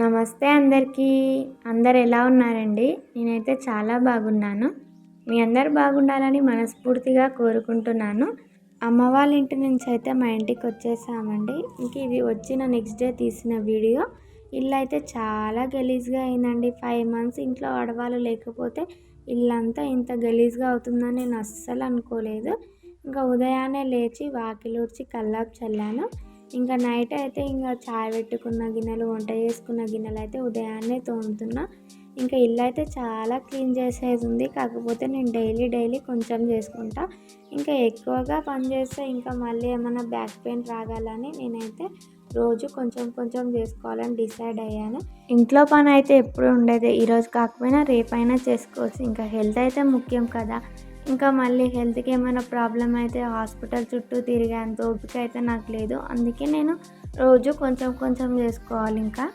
నమస్తే అందరికీ. అందరు ఎలా ఉన్నారండి? నేనైతే చాలా బాగున్నాను. మీ అందరు బాగుండాలని మనస్ఫూర్తిగా కోరుకుంటున్నాను. అమ్మ వాళ్ళ ఇంటి నుంచి అయితే మా ఇంటికి వచ్చేసామండి. ఇంక ఇది వచ్చిన నెక్స్ట్ డే తీసిన వీడియో. ఇల్లు అయితే చాలా గలీజ్గా అయిందండి. ఫైవ్ మంత్స్ ఇంట్లో ఆడవాళ్ళు లేకపోతే ఇల్లంతా ఇంత గలీజ్గా అవుతుందని నేను అస్సలు అనుకోలేదు. ఇంకా ఉదయాన్నే లేచి వాకిలూడ్చి కల్లాపు చల్లాను. ఇంకా నైట్ అయితే ఇంకా చాయ్ పెట్టుకున్న గిన్నెలు వంట చేసుకున్న గిన్నెలు అయితే ఉదయాన్నే తోముతున్నా. ఇంకా ఇల్లు అయితే చాలా క్లీన్ చేసేది ఉంది. కాకపోతే నేను డైలీ డైలీ కొంచెం చేసుకుంటా. ఇంకా ఎక్కువగా పని చేస్తే ఇంకా మళ్ళీ ఏమైనా బ్యాక్ పెయిన్ రాగాలని నేనైతే రోజు కొంచెం కొంచెం చేసుకోవాలని డిసైడ్ అయ్యాను. ఇంట్లో పని అయితే ఎప్పుడు ఉండేది. ఈరోజు కాకపోయినా రేపైనా చేసుకోవచ్చు. ఇంకా హెల్త్ అయితే ముఖ్యం కదా. ఇంకా మళ్ళీ హెల్త్కి ఏమైనా ప్రాబ్లం అయితే హాస్పిటల్ చుట్టూ తిరిగేంత ఓపిక అయితే నాకు లేదు. అందుకే నేను రోజు కొంచెం కొంచెం చేసుకోవాలి ఇంకా.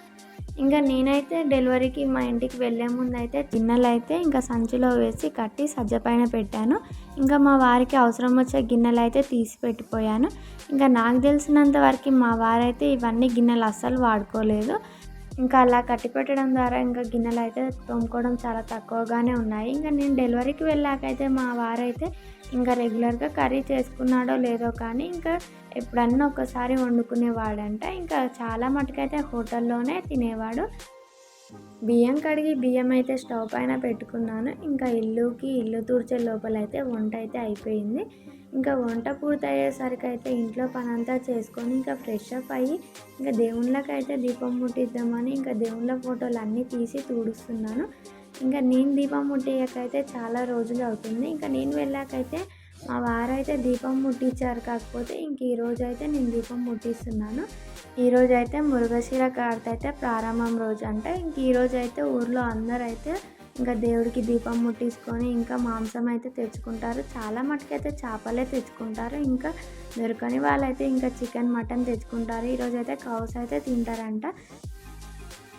ఇంకా నేనైతే డెలివరీకి మా ఇంటికి వెళ్ళే ముందు అయితే గిన్నెలు అయితే ఇంకా సంచిలో వేసి కట్టి సజ్జ పైన పెట్టాను. ఇంకా మా వారికి అవసరం వచ్చే గిన్నెలు అయితే తీసి పెట్టిపోయాను. ఇంకా నాకు తెలిసినంత వరకు మా వారైతే ఇవన్నీ గిన్నెలు అస్సలు వాడుకోలేదు. ఇంకా అలా కట్టి పెట్టడం ద్వారా ఇంకా గిన్నెలు అయితే తోముకోవడం చాలా తక్కువగానే ఉన్నాయి. ఇంకా నేను డెలివరీకి వెళ్ళాకైతే మా వారైతే ఇంకా రెగ్యులర్గా కర్రీ చేసుకున్నాడో లేదో కానీ ఇంకా ఎప్పుడన్నా ఒకసారి వండుకునేవాడంట. ఇంకా చాలా మటుకైతే హోటల్లోనే తినేవాడు. బియ్యం కడిగి బియ్యం అయితే స్టవ్ పైన పెట్టుకున్నాను. ఇంకా ఇల్లుకి ఇల్లు తుడిచే లోపల అయితే వంట అయితే అయిపోయింది. ఇంకా వంట పూర్తయ్యేసరికి అయితే ఇంట్లో పని అంతా చేసుకొని ఇంకా ఫ్రెష్ అప్ అయ్యి ఇంకా దేవుళ్ళకి అయితే దీపం ముట్టిద్దామని ఇంకా దేవుళ్ళ ఫోటోలు అన్నీ తీసి తుడుస్తున్నాను. ఇంకా నేను దీపం ముట్టియకైతే చాలా రోజులు అవుతుంది. ఇంకా నేను వెళ్ళాకైతే మా వారైతే దీపం ముట్టించారు కాకపోతే ఇంక ఈరోజు అయితే నేను దీపం ముట్టిస్తున్నాను. ఈరోజు అయితే మురుగశిర కార్త అయితే ప్రారంభం రోజు అంటే ఇంక ఈరోజు అయితే ఊర్లో అందరూ అయితే ఇంకా దేవుడికి దీపం ముట్టించుకొని ఇంకా మాంసం అయితే తెచ్చుకుంటారు. చాలా మటుకైతే చేపలే తెచ్చుకుంటారు. ఇంకా దొరకని వాళ్ళైతే ఇంకా చికెన్ మటన్ తెచ్చుకుంటారు. ఈరోజు అయితే కౌస్ అయితే తింటారంట.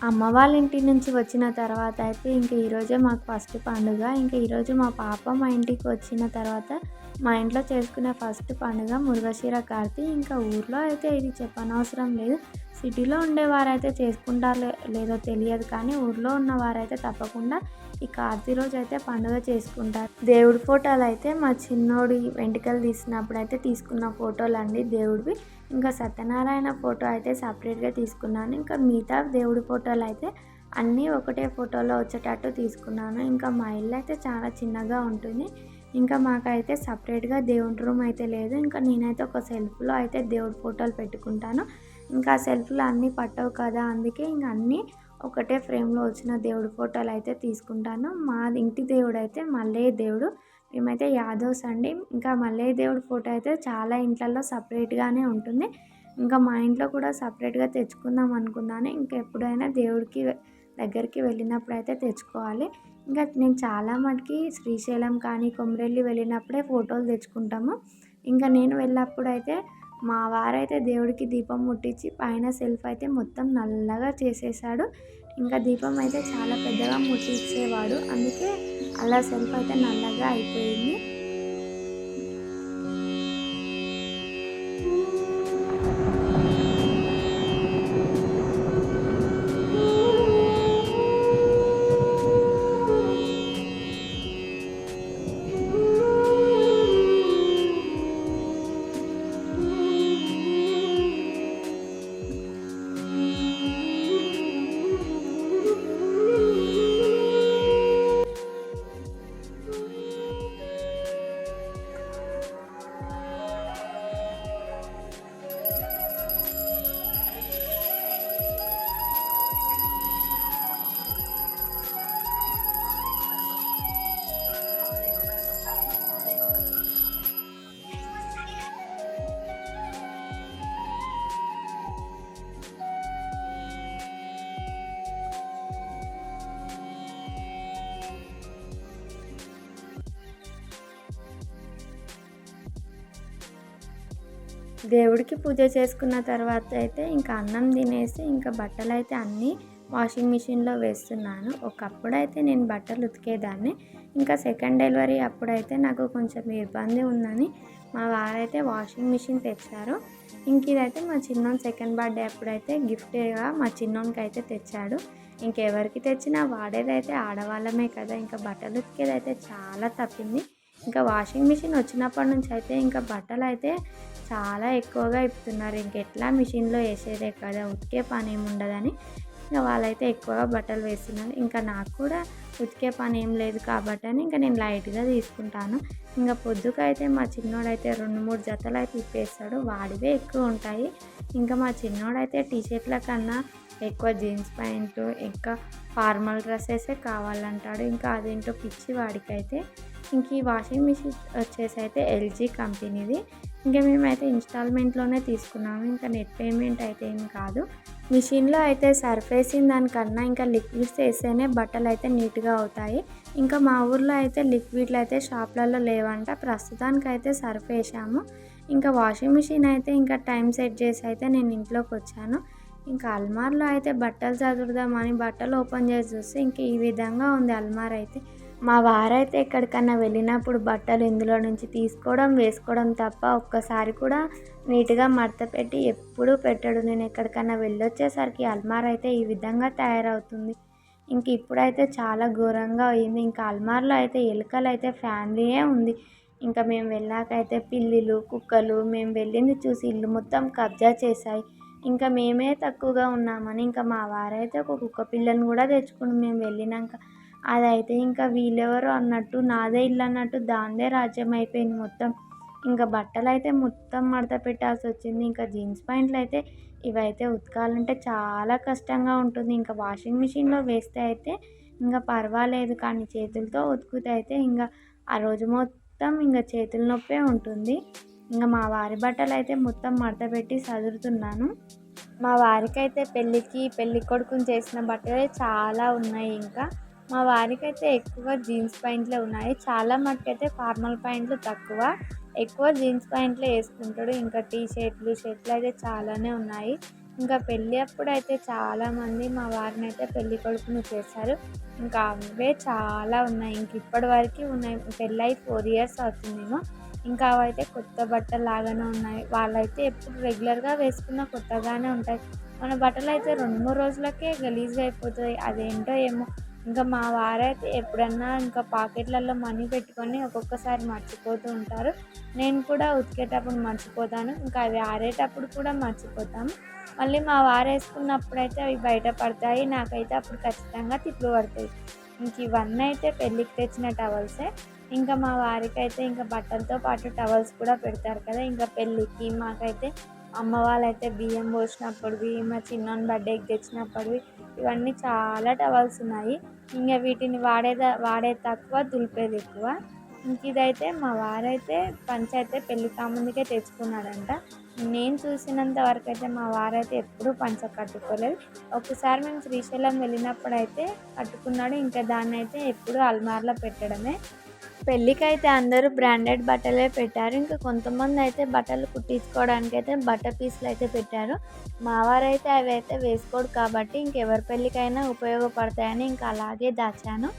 అమ్మ వాళ్ళ ఇంటి నుంచి వచ్చిన తర్వాత అయితే ఇంక ఈరోజే మాకు ఫస్ట్ పండుగ. ఇంకా ఈరోజు మా పాప మా ఇంటికి వచ్చిన తర్వాత మా ఇంట్లో చేసుకునే ఫస్ట్ పండుగ మురుగశీర కార్తి. ఇంకా ఊర్లో అయితే ఇది చెప్పనవసరం లేదు. సిటీలో ఉండేవారైతే చేసుకుంటారు లేదో తెలియదు కానీ ఊర్లో ఉన్నవారైతే తప్పకుండా ఈ కార్తీ రోజు అయితే పండుగ చేసుకుంటారు. దేవుడి ఫోటోలు అయితే మా చిన్నోడి వెంట్రుకలు తీసినప్పుడు అయితే తీసుకున్న ఫోటోలు అండి దేవుడివి. ఇంకా సత్యనారాయణ ఫోటో అయితే సపరేట్గా తీసుకున్నాను. ఇంకా మిగతా దేవుడి ఫోటోలు అయితే అన్నీ ఒకటే ఫోటోలో వచ్చేటట్టు తీసుకున్నాను. ఇంకా మా ఇల్లు అయితే చాలా చిన్నగా ఉంటుంది. ఇంకా మాకైతే సపరేట్గా దేవుడి రూమ్ అయితే లేదు. ఇంకా నేనైతే ఒక సెల్ఫ్లో అయితే దేవుడి ఫోటోలు పెట్టుకుంటాను. ఇంకా సెల్ఫ్లో అన్నీ పట్టవు కదా అందుకే ఇంకా అన్నీ ఒకటే ఫ్రేమ్లో వచ్చిన దేవుడి ఫోటోలు అయితే తీసుకుంటాను. మా ఇంటి దేవుడు అయితే మల్లయ్య దేవుడు. మేమైతే యాదవ్స్ అండి. ఇంకా మల్లయ్య దేవుడి ఫోటో అయితే చాలా ఇంట్లలో సపరేట్గానే ఉంటుంది. ఇంకా మా ఇంట్లో కూడా సపరేట్గా తెచ్చుకుందాం అనుకున్నాను. ఇంకా ఎప్పుడైనా దేవుడికి దగ్గరికి వెళ్ళినప్పుడు అయితే తెచ్చుకోవాలి. ఇంకా నేను చాలా మటుకి శ్రీశైలం కానీ కొమరెల్లి వెళ్ళినప్పుడే ఫోటోలు తెచ్చుకుంటాము. ఇంకా నేను వెళ్ళినప్పుడు అయితే మా వారైతే దేవుడికి దీపం ముట్టించి పైన సెల్ఫ్ అయితే మొత్తం నల్లగా చేసేసాడు. ఇంకా దీపం అయితే చాలా పెద్దగా ముట్టించేవాడు. అందుకే అలా సెల్ఫ్ అయితే నల్లగా అయిపోయింది. దేవుడికి పూజ చేసుకున్న తర్వాత అయితే ఇంకా అన్నం తినేసి ఇంకా బట్టలు అయితే అన్నీ వాషింగ్ మిషన్లో వేస్తున్నాను. ఒకప్పుడైతే నేను బట్టలు ఉతికేదాన్ని. ఇంకా సెకండ్ డెలివరీ అప్పుడైతే నాకు కొంచెం ఇబ్బంది ఉందని మా వారైతే వాషింగ్ మిషన్ తెచ్చారు. ఇంక ఇదైతే మా చిన్నోన్ సెకండ్ బర్త్డే అప్పుడైతే గిఫ్ట్గా మా చిన్నోన్కి అయితే తెచ్చాడు. ఇంకెవరికి తెచ్చినా వాడేదైతే ఆడవాళ్ళమే కదా ఇంకా బట్టలు ఉతికేదైతే చాలా తప్పింది. ఇంకా వాషింగ్ మిషన్ వచ్చినప్పటి నుంచి అయితే ఇంకా బట్టలు అయితే చాలా ఎక్కువగా ఇప్పుతున్నారు ఇంకెట్లా మిషన్లో వేసేదే కదా. ఉతికే పని ఏమి ఉండదని ఇంకా వాళ్ళైతే ఎక్కువగా బట్టలు వేస్తున్నారు. ఇంకా నాకు కూడా ఉతికే పని ఏం లేదు కాబట్టి అని ఇంకా నేను లైట్గా తీసుకుంటాను. ఇంకా పొద్దుకైతే మా చిన్నోడైతే రెండు మూడు జతలు అయితే ఇప్పేస్తాడు. వాడివే ఎక్కువ ఉంటాయి. ఇంకా మా చిన్నోడైతే టీ షర్ట్ల కన్నా ఎక్కువ జీన్స్ ప్యాంటు ఇంకా ఫార్మల్ డ్రెస్సెసే కావాలంటాడు. ఇంకా అదేంటో పిచ్చి వాడికైతే ఇంక ఈ వాషింగ్ మిషన్ వచ్చేసి అయితే ఎల్జీ కంపెనీది. ఇంకా మేమైతే ఇన్స్టాల్మెంట్లోనే తీసుకున్నాము. ఇంకా నెట్ పేమెంట్ అయితే ఏం కాదు. మిషన్లో అయితే సర్ఫ్ వేసిన దానికన్నా ఇంకా లిక్విడ్స్ వేస్తేనే బట్టలు అయితే నీట్గా అవుతాయి. ఇంకా మా ఊర్లో అయితే లిక్విడ్లు అయితే షాప్లలో లేవంట. ప్రస్తుతానికి అయితే సర్ఫ్ వేసాము ఇంకా వాషింగ్ మిషన్ అయితే ఇంకా టైం సెట్ చేసి అయితే నేను ఇంట్లోకి వచ్చాను. ఇంకా అల్మార్లో అయితే బట్టలు చదువుదామని బట్టలు ఓపెన్ చేసి చూస్తే ఇంక ఈ విధంగా ఉంది అల్మార్ అయితే. మా వారైతే ఎక్కడికన్నా వెళ్ళినప్పుడు బట్టలు ఇందులో నుంచి తీసుకోవడం వేసుకోవడం తప్ప ఒక్కసారి కూడా నీట్గా మడత పెట్టి ఎప్పుడూ పెట్టడు. నేను ఎక్కడికన్నా వెళ్ళొచ్చేసరికి అల్మార్ అయితే ఈ విధంగా తయారవుతుంది. ఇంక ఇప్పుడైతే చాలా ఘోరంగా అయింది. ఇంకా అల్మార్లో అయితే ఎలుకలు అయితే ఫ్యామిలీయే ఉంది. ఇంకా మేము వెళ్ళాకైతే పిల్లులు కుక్కలు మేము వెళ్ళింది చూసి ఇల్లు మొత్తం కబ్జా చేశాయి. ఇంకా మేమే తక్కువగా ఉన్నామని ఇంకా మా వారైతే ఒక కుక్క పిల్లని కూడా తెచ్చుకుని మేము వెళ్ళినాక అదైతే ఇంకా వీళ్ళెవరో అన్నట్టు నాదే ఇల్లు అన్నట్టు దాందే రాజ్యం అయిపోయింది మొత్తం. ఇంకా బట్టలు అయితే మొత్తం మడత పెట్టాల్సి వచ్చింది. ఇంకా జీన్స్ ప్యాంట్లు అయితే ఇవైతే ఉతకాలంటే చాలా కష్టంగా ఉంటుంది. ఇంకా వాషింగ్ మిషన్లో వేస్తే అయితే ఇంకా పర్వాలేదు. కానీ చేతులతో ఉతుకుతే అయితే ఇంకా ఆ రోజు మొత్తం ఇంకా చేతుల నొప్పే ఉంటుంది. ఇంకా మా వారి బట్టలు అయితే మొత్తం మడత పెట్టి సదురుతున్నాను. మా వారికైతే పెళ్ళికి పెళ్ళి కొడుకుని చేసిన బట్టలే చాలా ఉన్నాయి ఇంకా. మా వారికి అయితే ఎక్కువ జీన్స్ ప్యాంట్లే ఉన్నాయి. చాలా మట్టుకైతే ఫార్మల్ ప్యాంట్లు తక్కువ. ఎక్కువ జీన్స్ ప్యాంట్లే వేసుకుంటాడు. ఇంకా టీ షర్ట్లు షర్ట్లు అయితే చాలానే ఉన్నాయి. ఇంకా పెళ్ళి అప్పుడు అయితే చాలామంది మా వారిని అయితే పెళ్ళి కొడుకును చేశారు. ఇంకా అవే చాలా ఉన్నాయి. ఇంక ఇప్పటి వరకు ఉన్నాయి. పెళ్ళి ఫోర్ ఇయర్స్ అవుతుందేమో. ఇంకా అవైతే కొత్త బట్టలు లాగానే ఉన్నాయి. వాళ్ళైతే ఎప్పుడు రెగ్యులర్గా వేసుకున్న కొత్తగానే ఉంటాయి. మన బట్టలు అయితే రెండు మూడు రోజులకే గలీజ్గా అయిపోతాయి. అదేంటో ఏమో. ఇంకా మా వారైతే ఎప్పుడన్నా ఇంకా పాకెట్లలో మనీ పెట్టుకొని ఒక్కొక్కసారి మర్చిపోతూ ఉంటారు. నేను కూడా ఉతికేటప్పుడు మర్చిపోతాను. ఇంకా అవి ఆరేటప్పుడు కూడా మర్చిపోతాము. మళ్ళీ మా వారు వేసుకున్నప్పుడు అయితే అవి బయట పడతాయి. నాకైతే అప్పుడు ఖచ్చితంగా తిట్లు పడతాయి. ఇంక ఇవన్నీ అయితే పెళ్ళికి తెచ్చిన టవల్సే. ఇంకా మా వారికి అయితే ఇంకా బట్టలతో పాటు టవల్స్ కూడా పెడతారు కదా. ఇంకా పెళ్ళికి మాకైతే అమ్మ వాళ్ళైతే బియ్యం పోసినప్పుడువి మా చిన్నోని బర్త్డేకి తెచ్చినప్పుడువి ఇవన్నీ చాలా టవల్స్ ఉన్నాయి. ఇంకా వీటిని వాడేదా వాడే తక్కువ దులిపేది ఎక్కువ. ఇంక ఇదైతే మా వారైతే పంచ అయితే పెళ్ళి కాముందుకే తెచ్చుకున్నాడంట. నేను చూసినంత వరకు అయితే మా వారైతే ఎప్పుడూ పంచ కట్టుకోలేదు. ఒకసారి మేము శ్రీశైలం వెళ్ళినప్పుడు అయితే కట్టుకున్నాడు. ఇంకా దాన్ని అయితే ఎప్పుడూ అల్మార్లో పెట్టడమే. పెళ్ళికైతే అందరూ బ్రాండెడ్ బట్టలే పెట్టారు. ఇంకా కొంతమంది అయితే బట్టలు కుట్టించుకోవడానికి అయితే బట్ట పీసులు అయితే పెట్టారు. మా అయితే అవి అయితే వేసుకోడు కాబట్టి ఇంకెవరి పెళ్ళికైనా ఉపయోగపడతాయని ఇంకా అలాగే దాచాను.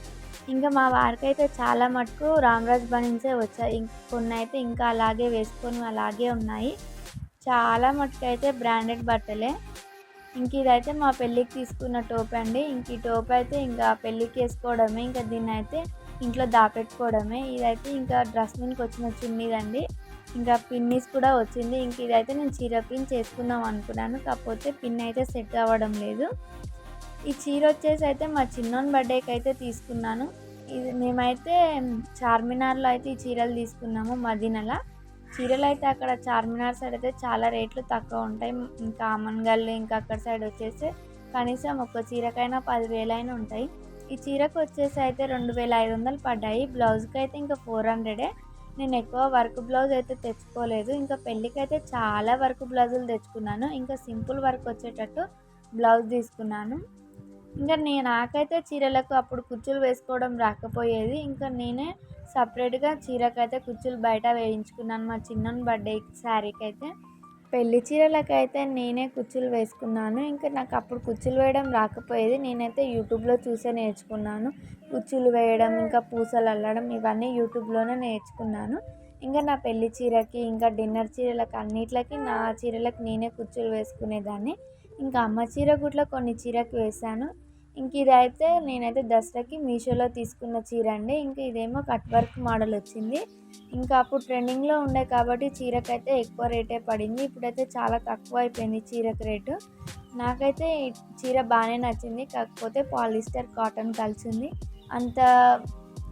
ఇంకా మా వారికి అయితే చాలా మటుకు రామరాజ్ బనించే వచ్చాయి. కొన్ని అయితే ఇంకా అలాగే వేసుకొని అలాగే ఉన్నాయి. చాలా మటుకు అయితే బ్రాండెడ్ బట్టలే. ఇంక ఇదైతే మా పెళ్ళికి తీసుకున్న టోప్ అండి ఇంక ఈ టోప్ అయితే ఇంకా పెళ్ళికి వేసుకోవడమే. ఇంకా దీన్ని అయితే ఇంట్లో దాపెట్టుకోవడమే. ఇదైతే ఇంకా డ్రెస్ మీదకి వచ్చిన చున్నీదండి. ఇంకా పిన్నీస్ కూడా వచ్చింది. ఇంక ఇదైతే నేను చీర పిన్ చేసుకుందాం అనుకున్నాను. కాకపోతే పిన్ అయితే సెట్ అవ్వడం లేదు. ఈ చీర వచ్చేసి అయితే మా చిన్నోన్ బర్త్డేకి అయితే తీసుకున్నాను. ఇది మేమైతే చార్మినార్లో అయితే ఈ చీరలు తీసుకున్నాము మదీనల. చీరలు అయితే అక్కడ చార్మినార్ సైడ్ అయితే చాలా రేట్లు తక్కువ ఉంటాయి. ఇంకా అమన్గల్ ఇంకా అక్కడ సైడ్ వచ్చేసి కనీసం ఒక చీరకైనా పదివేలైనా ఉంటాయి. ఈ చీరకు వచ్చేసి అయితే రెండు వేల ఐదు వందలు పడ్డాయి. బ్లౌజ్కి అయితే ఇంకా ఫోర్ హండ్రెడే. నేను ఎక్కువ వర్క్ బ్లౌజ్ అయితే తెచ్చుకోలేదు. ఇంకా పెళ్ళికి అయితే చాలా వర్క్ బ్లౌజులు తెచ్చుకున్నాను. ఇంకా సింపుల్ వర్క్ వచ్చేటట్టు బ్లౌజ్ తీసుకున్నాను. ఇంకా నేను నాకైతే చీరలకు అప్పుడు కుచ్చులు వేసుకోవడం రాకపోయేది. ఇంకా నేనే సపరేట్గా చీరకైతే కుచ్చులు బయట వేయించుకున్నాను మా చిన్న బర్త్డే శారీకి అయితే పెళ్ళి చీరలకు అయితే నేనే కుచ్చులు వేసుకున్నాను. ఇంకా నాకు అప్పుడు కుచ్చులు వేయడం రాకపోయేది. నేనైతే యూట్యూబ్లో చూసే నేర్చుకున్నాను. కుచ్చులు వేయడం ఇంకా పూసలు అల్లడం ఇవన్నీ యూట్యూబ్లోనే నేర్చుకున్నాను. ఇంకా నా పెళ్ళి చీరకి ఇంకా డిన్నర్ చీరలకు అన్నిట్లకి నా చీరలకు నేనే కుచ్చులు వేసుకునేదాన్ని. ఇంకా అమ్మ చీర గుట్లో కొన్ని చీరకు వేసాను ఇంక ఇదైతే నేనైతే దసరాకి మీషోలో తీసుకున్న చీర అండి ఇంకా ఇదేమో కట్ వర్క్ మోడల్ వచ్చింది. ఇంకా అప్పుడు ట్రెండింగ్లో ఉండే కాబట్టి చీరకైతే ఎక్కువ రేటే పడింది. ఇప్పుడైతే చాలా తక్కువ అయిపోయింది చీరకు రేటు. నాకైతే చీర బాగానే నచ్చింది. కాకపోతే పాలిస్టర్ కాటన్ కలిసింది అంత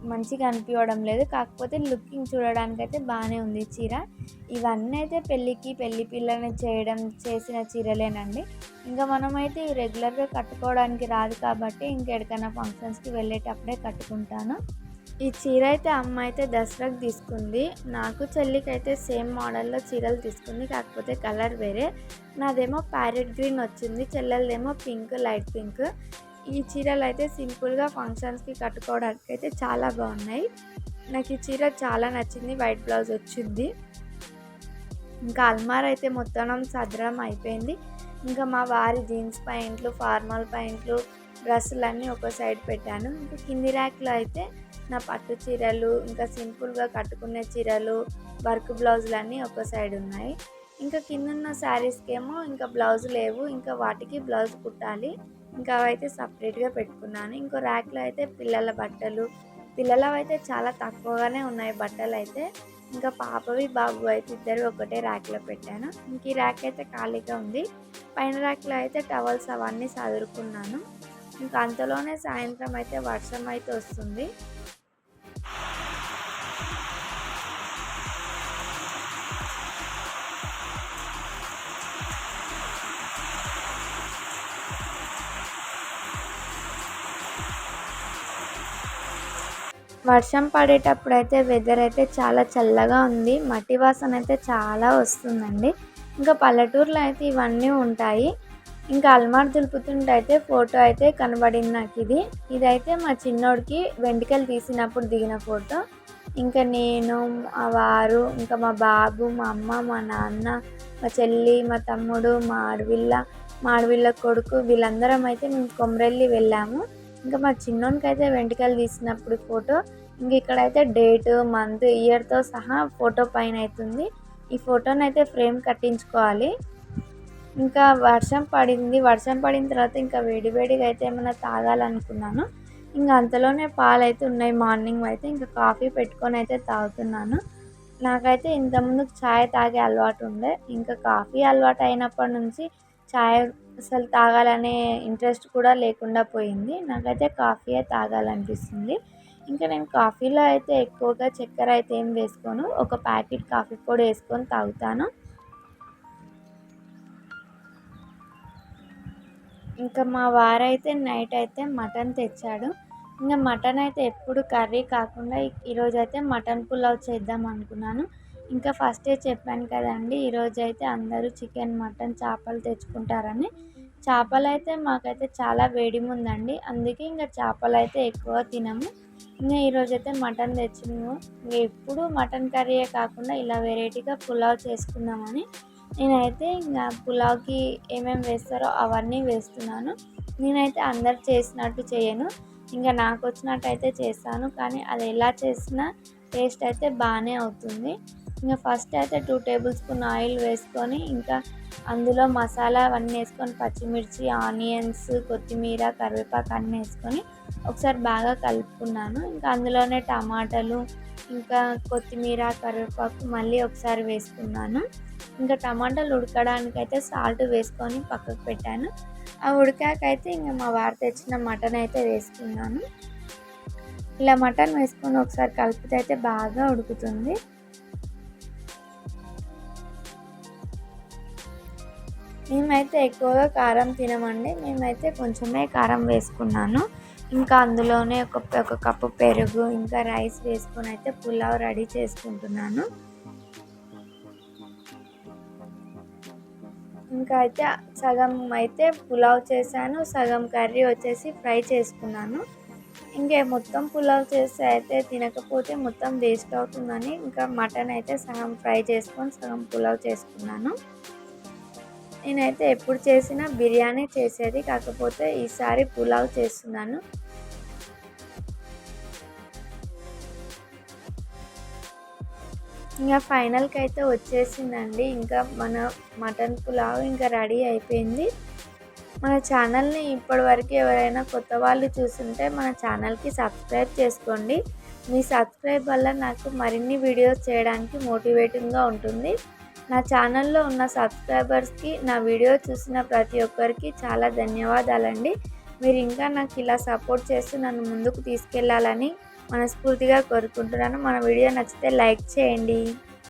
మంచిగా అనిపించడం లేదు. కాకపోతే లుకింగ్ చూడడానికి అయితే బాగానే ఉంది చీర. ఇవన్నీ అయితే పెళ్ళికి పెళ్ళి పిల్లని చేయడం చేసిన చీరలేనండి. ఇంకా మనమైతే ఇవి రెగ్యులర్గా కట్టుకోవడానికి రాదు కాబట్టి ఇంకెక్కడికైనా ఫంక్షన్స్కి వెళ్ళేటప్పుడే కట్టుకుంటాను. ఈ చీర అయితే అమ్మ అయితే దసరాకు తీసుకుంది. నాకు చెల్లికి అయితే సేమ్ మోడల్లో చీరలు తీసుకుంది. కాకపోతే కలర్ వేరే. నాదేమో ప్యారెట్ గ్రీన్ వచ్చింది. చెల్లెలదేమో పింక్ లైట్ పింక్. ఈ చీరలు అయితే సింపుల్గా ఫంక్షన్స్కి కట్టుకోవడానికి అయితే చాలా బాగున్నాయి. నాకు ఈ చీర చాలా నచ్చింది వైట్ బ్లౌజ్ వచ్చింది. ఇంకా అల్మార్ అయితే మొత్తం సదరం అయిపోయింది. ఇంకా మా వారి జీన్స్ ప్యాంట్లు ఫార్మల్ ప్యాంట్లు డ్రెస్సులన్నీ ఒక సైడ్ పెట్టాను. ఇంకా కింది ర్యాక్లో అయితే నా పట్టు చీరలు ఇంకా సింపుల్గా కట్టుకునే చీరలు వర్క్ బ్లౌజులు అన్నీ ఒక సైడ్ ఉన్నాయి. ఇంకా కింద ఉన్న శారీస్కి ఏమో ఇంకా బ్లౌజ్ లేవు ఇంకా వాటికి బ్లౌజ్ కుట్టాలి. ఇంకా అవైతే సపరేట్గా పెట్టుకున్నాను. ఇంకో ర్యాక్లో అయితే పిల్లల బట్టలు. పిల్లలవి అయితే చాలా తక్కువగానే ఉన్నాయి బట్టలు అయితే ఇంకా పాపవి బాబు అయితే ఇద్దరు ఒకటే ర్యాక్లో పెట్టాను. ఇంక ఈ ర్యాక్ అయితే ఖాళీగా ఉంది. పైన ర్యాక్లో అయితే టవల్స్ అవన్నీ చదువుకున్నాను ఇంకా అంతలోనే సాయంత్రం అయితే వర్షం అయితే వస్తుంది. వర్షం పడేటప్పుడు అయితే వెదర్ అయితే చాలా చల్లగా ఉంది. మట్టి వాసన అయితే చాలా వస్తుందండి. ఇంకా పల్లెటూరులో అయితే ఇవన్నీ ఉంటాయి. ఇంకా అల్మార్ దులుపుతుంటే అయితే ఫోటో అయితే కనబడింది నాకు ఇది. ఇదైతే మా చిన్నోడికి వెంటికలు తీసినప్పుడు దిగిన ఫోటో. ఇంకా నేను మా వారు ఇంకా మా బాబు మా అమ్మ మా నాన్న మా చెల్లి మా తమ్ముడు మా ఆడవిల్ల మా ఆడవిల్ల కొడుకు వీళ్ళందరం అయితే మేము కొమరెల్లి వెళ్ళాము. ఇంకా మా చిన్నోనికైతే అయితే తీసినప్పుడు ఫోటో. ఇంక ఇక్కడైతే డేట్ మంత్ ఇయర్తో సహా ఫోటో పైన అవుతుంది ఈ ఫోటోని అయితే ఫ్రేమ్ కట్టించుకోవాలి. ఇంకా వర్షం పడింది. వర్షం పడిన తర్వాత ఇంకా వేడి వేడిగా అయితే ఏమైనా తాగాలనుకున్నాను. ఇంకా అంతలోనే పాలు అయితే ఉన్నాయి. మార్నింగ్ అయితే ఇంకా కాఫీ పెట్టుకొని అయితే తాగుతున్నాను. నాకైతే ఇంతకుముందు ఛాయ్ తాగే అలవాటు ఉండే. ఇంకా కాఫీ అలవాటు అయినప్పటి నుంచి ఛాయ్ అసలు తాగాలనే ఇంట్రెస్ట్ కూడా లేకుండా పోయింది. నాకైతే కాఫీయే తాగాలనిపిస్తుంది. ఇంకా నేను కాఫీలో అయితే ఎక్కువగా చక్కెర అయితే ఏం వేసుకోను. ఒక ప్యాకెట్ కాఫీ పొడి వేసుకొని తాగుతాను. ఇంకా మా వారైతే నైట్ అయితే మటన్ తెచ్చాడు. ఇంకా మటన్ అయితే ఎప్పుడు కర్రీ కాకుండా ఈరోజు అయితే మటన్ పులావ్ చేద్దాం అనుకున్నాను. ఇంకా ఫస్టే చెప్పాను కదండి ఈరోజు అయితే అందరూ చికెన్ మటన్ చేపలు తెచ్చుకుంటారని. చేపలు అయితే మాకైతే చాలా వేడి ఉందండి అందుకే ఇంకా చేపలు అయితే ఎక్కువ తినము. ఇంకా ఈరోజు అయితే మటన్ తెచ్చినాము. ఇంకా ఎప్పుడు మటన్ కర్రీయే కాకుండా ఇలా వెరైటీగా పులావ్ చేసుకుందామని నేనైతే ఇంకా పులావ్కి ఏమేమి వేస్తారో అవన్నీ వేస్తున్నాను. నేనైతే అందరు చేసినట్టు చేయను. ఇంకా నాకు వచ్చినట్టు అయితే చేస్తాను. కానీ అది ఎలా చేసినా టేస్ట్ అయితే బాగానే అవుతుంది. ఇంకా ఫస్ట్ అయితే టూ టేబుల్ స్పూన్ ఆయిల్ వేసుకొని ఇంకా అందులో మసాలా అవన్నీ వేసుకొని పచ్చిమిర్చి ఆనియన్స్ కొత్తిమీర కరివేపాకు అన్నీ వేసుకొని ఒకసారి బాగా కలుపుకున్నాను. ఇంకా అందులోనే టమాటాలు ఇంకా కొత్తిమీర కరివేపాకు మళ్ళీ ఒకసారి వేసుకున్నాను. ఇంకా టమాటాలు ఉడకడానికైతే సాల్ట్ వేసుకొని పక్కకు పెట్టాను. ఆ ఉడికాకైతే ఇంకా మా వారు తెచ్చిన మటన్ అయితే వేసుకున్నాను. ఇలా మటన్ వేసుకొని ఒకసారి కలిపితే అయితే బాగా ఉడుకుతుంది. మేమైతే ఎక్కువగా కారం తినమండి. మేమైతే కొంచెమే కారం వేసుకున్నాను. ఇంకా అందులోనే ఒక ఒక కప్పు పెరుగు ఇంకా రైస్ వేసుకొని అయితే పులావ్ రెడీ చేసుకుంటున్నాను. ఇంకా అయితే సగం అయితే పులావ్ చేశాను. సగం కర్రీ వచ్చేసి ఫ్రై చేసుకున్నాను. ఇంకే మొత్తం పులావ్ చేస్తే అయితే తినకపోతే మొత్తం వేస్ట్ అవుతుందని ఇంకా మటన్ అయితే సగం ఫ్రై చేసుకొని సగం పులావ్ చేసుకున్నాను. నేనైతే ఎప్పుడు చేసినా బిర్యానీ చేసేది కాకపోతే ఈసారి పులావ్ చేస్తున్నాను. ఇంకా ఫైనల్కి అయితే వచ్చేసిందండి. ఇంకా మన మటన్ పులావ్ ఇంకా రెడీ అయిపోయింది. మన ఛానల్ని ఇప్పటివరకు ఎవరైనా కొత్త వాళ్ళు చూస్తుంటే మన ఛానల్కి సబ్స్క్రైబ్ చేసుకోండి. మీ సబ్స్క్రైబ్ వల్ల నాకు మరిన్ని వీడియోస్ చేయడానికి మోటివేటింగ్గా ఉంటుంది. నా ఛానల్లో ఉన్న సబ్స్క్రైబర్స్కి నా వీడియో చూసిన ప్రతి ఒక్కరికి చాలా ధన్యవాదాలండి. మీరు ఇంకా నాకు ఇలా సపోర్ట్ చేస్తూ నన్ను ముందుకు తీసుకెళ్ళాలని మనస్ఫూర్తిగా కోరుకుంటున్నాను. మన వీడియో నచ్చితే లైక్ చేయండి.